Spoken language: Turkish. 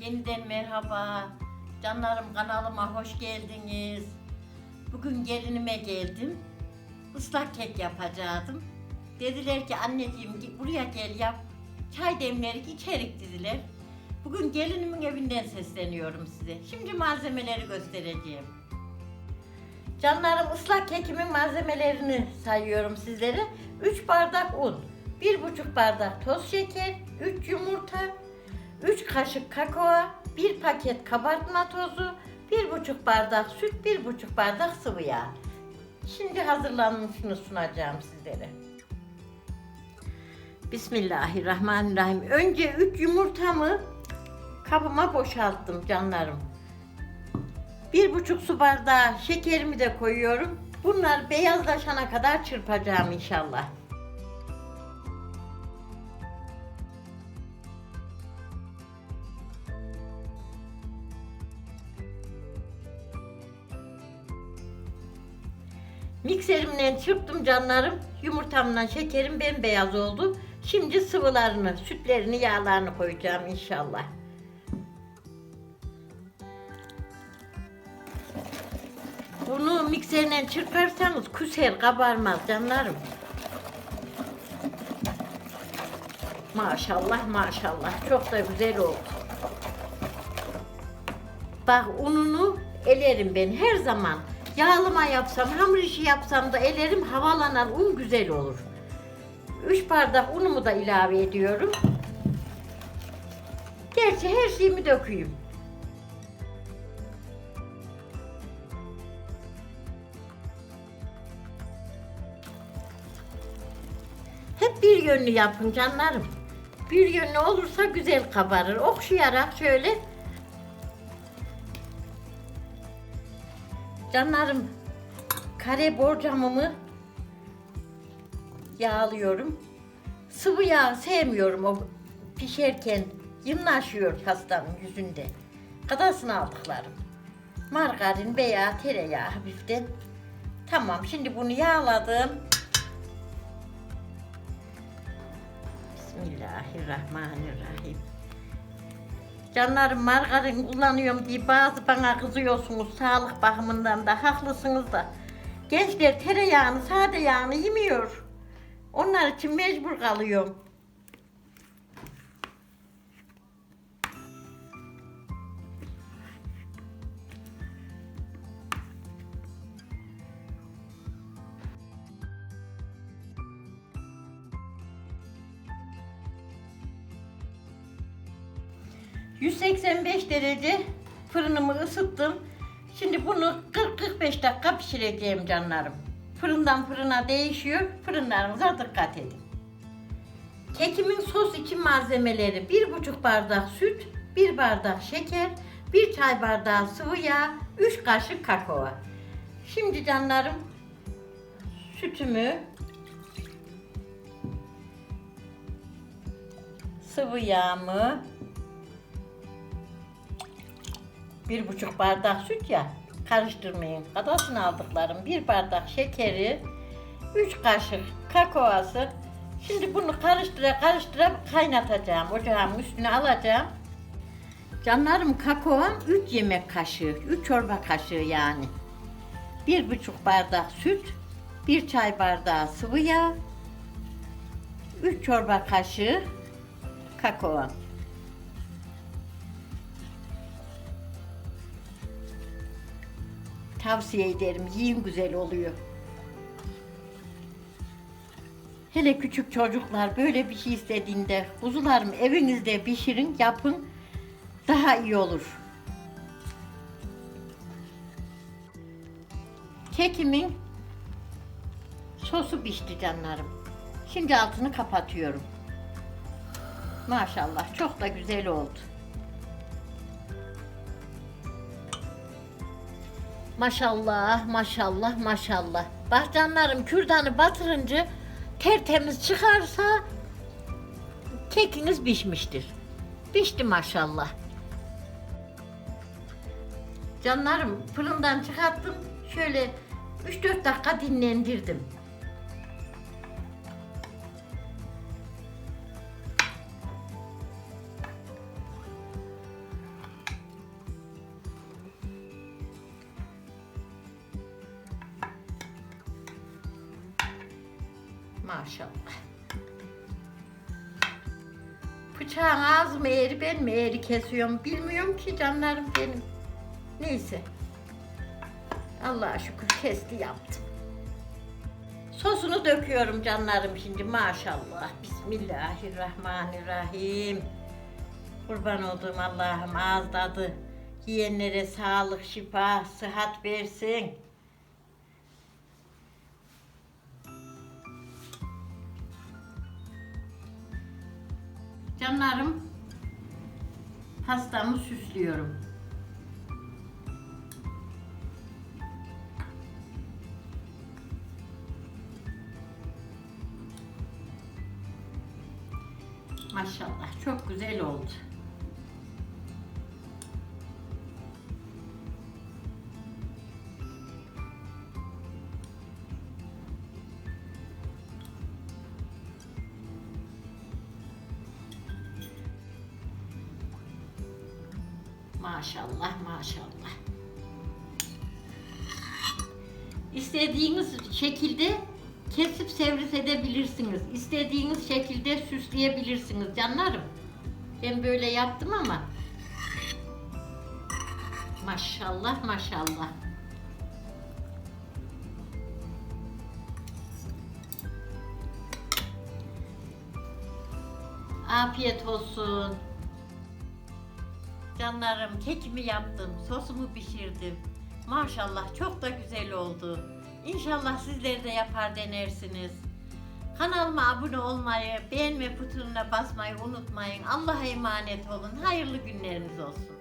Yeniden merhaba. Canlarım kanalıma hoş geldiniz. Bugün gelinime geldim. Islak kek yapacaktım. Dediler ki anneciğim buraya gel yap. Çay demlerik içerik dediler. Bugün gelinimin evinden sesleniyorum size. Şimdi malzemeleri göstereceğim. Canlarım ıslak kekimin malzemelerini sayıyorum sizlere. 3 bardak un, 1,5 bardak toz şeker, 3 yumurta, 3 kaşık kakao, 1 paket kabartma tozu, 1,5 bardak süt, 1,5 bardak sıvı yağ. Şimdi hazırlanmışını sunacağım sizlere. Bismillahirrahmanirrahim. Önce 3 yumurtamı kabıma boşalttım canlarım. Bir buçuk su bardağı şekerimi de koyuyorum. Bunlar beyazlaşana kadar çırpacağım inşallah. Mikserimle çırptım canlarım. Yumurtamla şekerim bembeyaz oldu. Şimdi sıvılarını, sütlerini, yağlarını koyacağım inşallah. Bunu mikserle çırparsanız küser, kabarmaz canlarım. Maşallah maşallah çok da güzel oldu. Bak ununu elerim ben her zaman. Yağlama yapsam, hamur işi yapsam da elerim havalanan un güzel olur. 3 bardak unumu da ilave ediyorum. Gerçi her şeyimi döküyüm. Hep bir yönlü yapın canlarım. Bir yönlü olursa güzel kabarır. Okşayarak şöyle. Canlarım kare borcamımı yağlıyorum. Sıvı yağ sevmiyorum o pişerken yınlaşıyor pastanın yüzünde. Kadasını aldıklarım. Margarin veya tereyağı hafiften. Tamam şimdi bunu yağladım. Bismillahirrahmanirrahim. Canlarım margarin kullanıyorum diye bazı bana kızıyorsunuz sağlık bakımından da haklısınız da. Gençler tereyağını, sade yağını yemiyor. Onlar için mecbur kalıyorum. ...185 derece fırınımı ısıttım. Şimdi bunu 40-45 dakika pişireceğim canlarım. Fırından fırına değişiyor. Fırınlarınıza dikkat edin. Kekimin sos için malzemeleri 1,5 bardak süt, 1 bardak şeker, 1 çay bardağı sıvı yağ, 3 kaşık kakao. Şimdi canlarım sütümü sıvı yağımı bir buçuk bardak süt ya karıştırmayın. Kadasını aldıklarım bir bardak şekeri, üç kaşık kakaosu. Şimdi bunu karıştıra karıştıra kaynatacağım. Ocağın üstüne alacağım. Canlarım kakaom 3 yemek kaşığı, 3 çorba kaşığı yani. Bir buçuk bardak süt, bir çay bardağı sıvı yağ, 3 çorba kaşığı kakao. Tavsiye ederim. Yiyin güzel oluyor. Hele küçük çocuklar böyle bir şey istediğinde kuzularım evinizde pişirin, yapın. Daha iyi olur. Kekimin sosu pişti canlarım. Şimdi altını kapatıyorum. Maşallah çok da güzel oldu. Maşallah, maşallah, maşallah. Bak canlarım kürdanı batırınca tertemiz çıkarsa kekiniz pişmiştir. Pişti maşallah. Canlarım fırından çıkarttım. Şöyle 3-4 dakika dinlendirdim. Maşallah. Bıçağın ağzı mı eğri ben mi eğri kesiyorum bilmiyorum ki canlarım benim. Neyse. Allah'a şükür kesti yaptım. Sosunu döküyorum canlarım şimdi maşallah. Bismillahirrahmanirrahim. Kurban olduğum Allah'ım ağız tadı. Yiyenlere sağlık, şifa, sıhhat versin. Canlarım, pastamı süslüyorum. Maşallah çok güzel oldu. Maşallah maşallah. İstediğiniz şekilde kesip servis edebilirsiniz. İstediğiniz şekilde süsleyebilirsiniz canlarım. Ben böyle yaptım ama. Maşallah maşallah. Afiyet olsun. Canlarım kekimi yaptım, sosumu pişirdim. Maşallah çok da güzel oldu. İnşallah sizler de yapar denersiniz. Kanalıma abone olmayı, beğenme butonuna basmayı unutmayın. Allah'a emanet olun. Hayırlı günleriniz olsun.